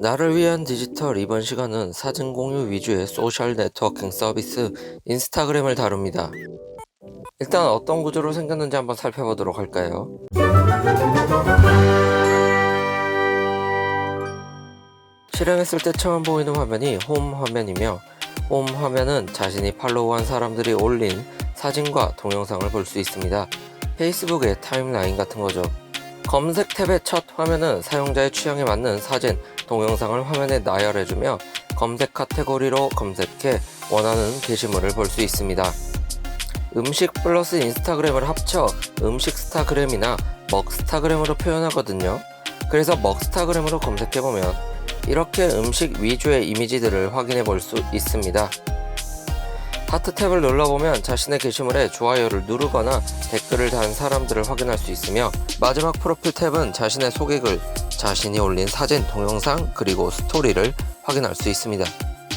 나를 위한 디지털 이번 시간은 사진 공유 위주의 소셜 네트워킹 서비스 인스타그램을 다룹니다. 일단 어떤 구조로 생겼는지 한번 살펴보도록 할까요? 실행했을 때 처음 보이는 화면이 홈 화면이며 홈 화면은 자신이 팔로우한 사람들이 올린 사진과 동영상을 볼 수 있습니다. 페이스북의 타임라인 같은 거죠. 검색 탭의 첫 화면은 사용자의 취향에 맞는 사진, 동영상을 화면에 나열해주며 검색 카테고리로 검색해 원하는 게시물을 볼 수 있습니다. 음식 플러스 인스타그램을 합쳐 음식 스타그램이나 먹스타그램으로 표현하거든요. 그래서 먹스타그램으로 검색해보면 이렇게 음식 위주의 이미지들을 확인해 볼 수 있습니다. 하트 탭을 눌러보면 자신의 게시물에 좋아요를 누르거나 댓글을 단 사람들을 확인할 수 있으며 마지막 프로필 탭은 자신의 소개글, 자신이 올린 사진, 동영상, 그리고 스토리를 확인할 수 있습니다.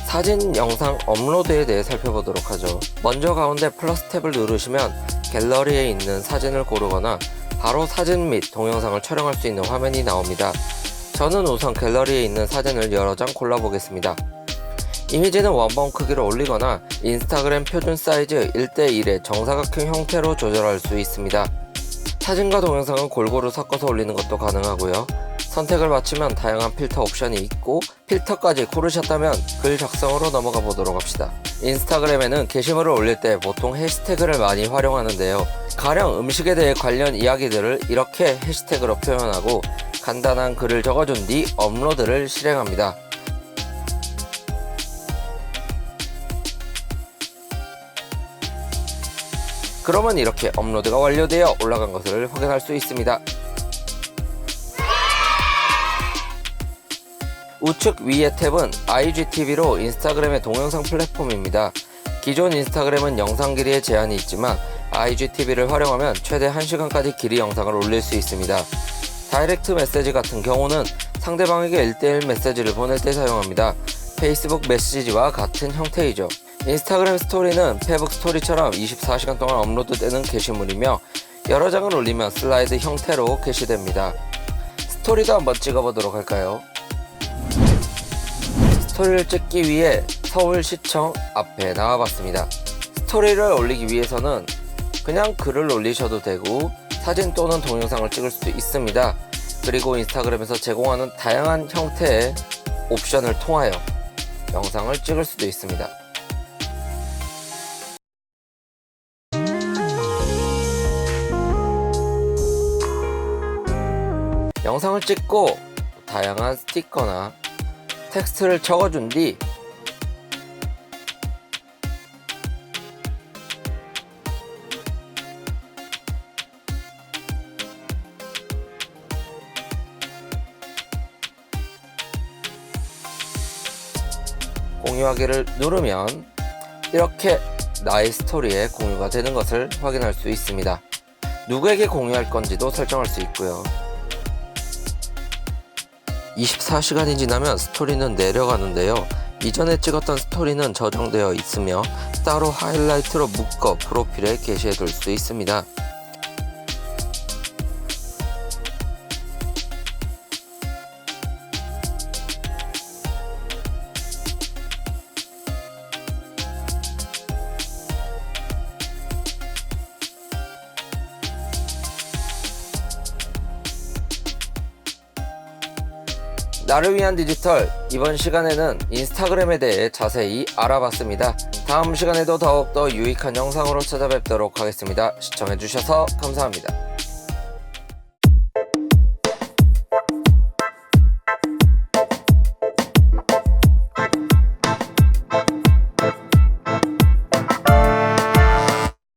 사진, 영상 업로드에 대해 살펴보도록 하죠. 먼저 가운데 플러스 탭을 누르시면 갤러리에 있는 사진을 고르거나 바로 사진 및 동영상을 촬영할 수 있는 화면이 나옵니다. 저는 우선 갤러리에 있는 사진을 여러 장 골라보겠습니다. 이미지는 원본 크기로 올리거나 인스타그램 표준 사이즈 1대1의 정사각형 형태로 조절할 수 있습니다. 사진과 동영상은 골고루 섞어서 올리는 것도 가능하고요. 선택을 마치면 다양한 필터 옵션이 있고 필터까지 고르셨다면 글 작성으로 넘어가 보도록 합시다. 인스타그램에는 게시물을 올릴 때 보통 해시태그를 많이 활용하는데요. 가령 음식에 대해 관련 이야기들을 이렇게 해시태그로 표현하고 간단한 글을 적어준 뒤 업로드를 실행합니다. 그러면 이렇게 업로드가 완료되어 올라간 것을 확인할 수 있습니다. 우측 위의 탭은 IGTV로 인스타그램의 동영상 플랫폼입니다. 기존 인스타그램은 영상 길이에 제한이 있지만 IGTV를 활용하면 최대 1시간까지 길이 영상을 올릴 수 있습니다. 다이렉트 메시지 같은 경우는 상대방에게 1대1 메시지를 보낼 때 사용합니다. 페이스북 메시지와 같은 형태이죠. 인스타그램 스토리는 페북 스토리처럼 24시간 동안 업로드되는 게시물이며 여러 장을 올리면 슬라이드 형태로 게시됩니다. 스토리도 한번 찍어보도록 할까요? 스토리를 찍기 위해 서울시청 앞에 나와봤습니다. 스토리를 올리기 위해서는 그냥 글을 올리셔도 되고 사진 또는 동영상을 찍을 수도 있습니다. 그리고 인스타그램에서 제공하는 다양한 형태의 옵션을 통하여 영상을 찍을 수도 있습니다. 영상을 찍고 다양한 스티커나 텍스트를 적어준 뒤 공유하기를 누르면 이렇게 나의 스토리에 공유가 되는 것을 확인할 수 있습니다. 누구에게 공유할 건지도 설정할 수 있고요. 24시간이 지나면 스토리는 내려가는데요. 이전에 찍었던 스토리는 저장되어 있으며 따로 하이라이트로 묶어 프로필에 게시해 둘 수 있습니다. 나를 위한 디지털 이번 시간에는 인스타그램에 대해 자세히 알아봤습니다. 다음 시간에도 더욱더 유익한 영상으로 찾아뵙도록 하겠습니다. 시청해주셔서 감사합니다.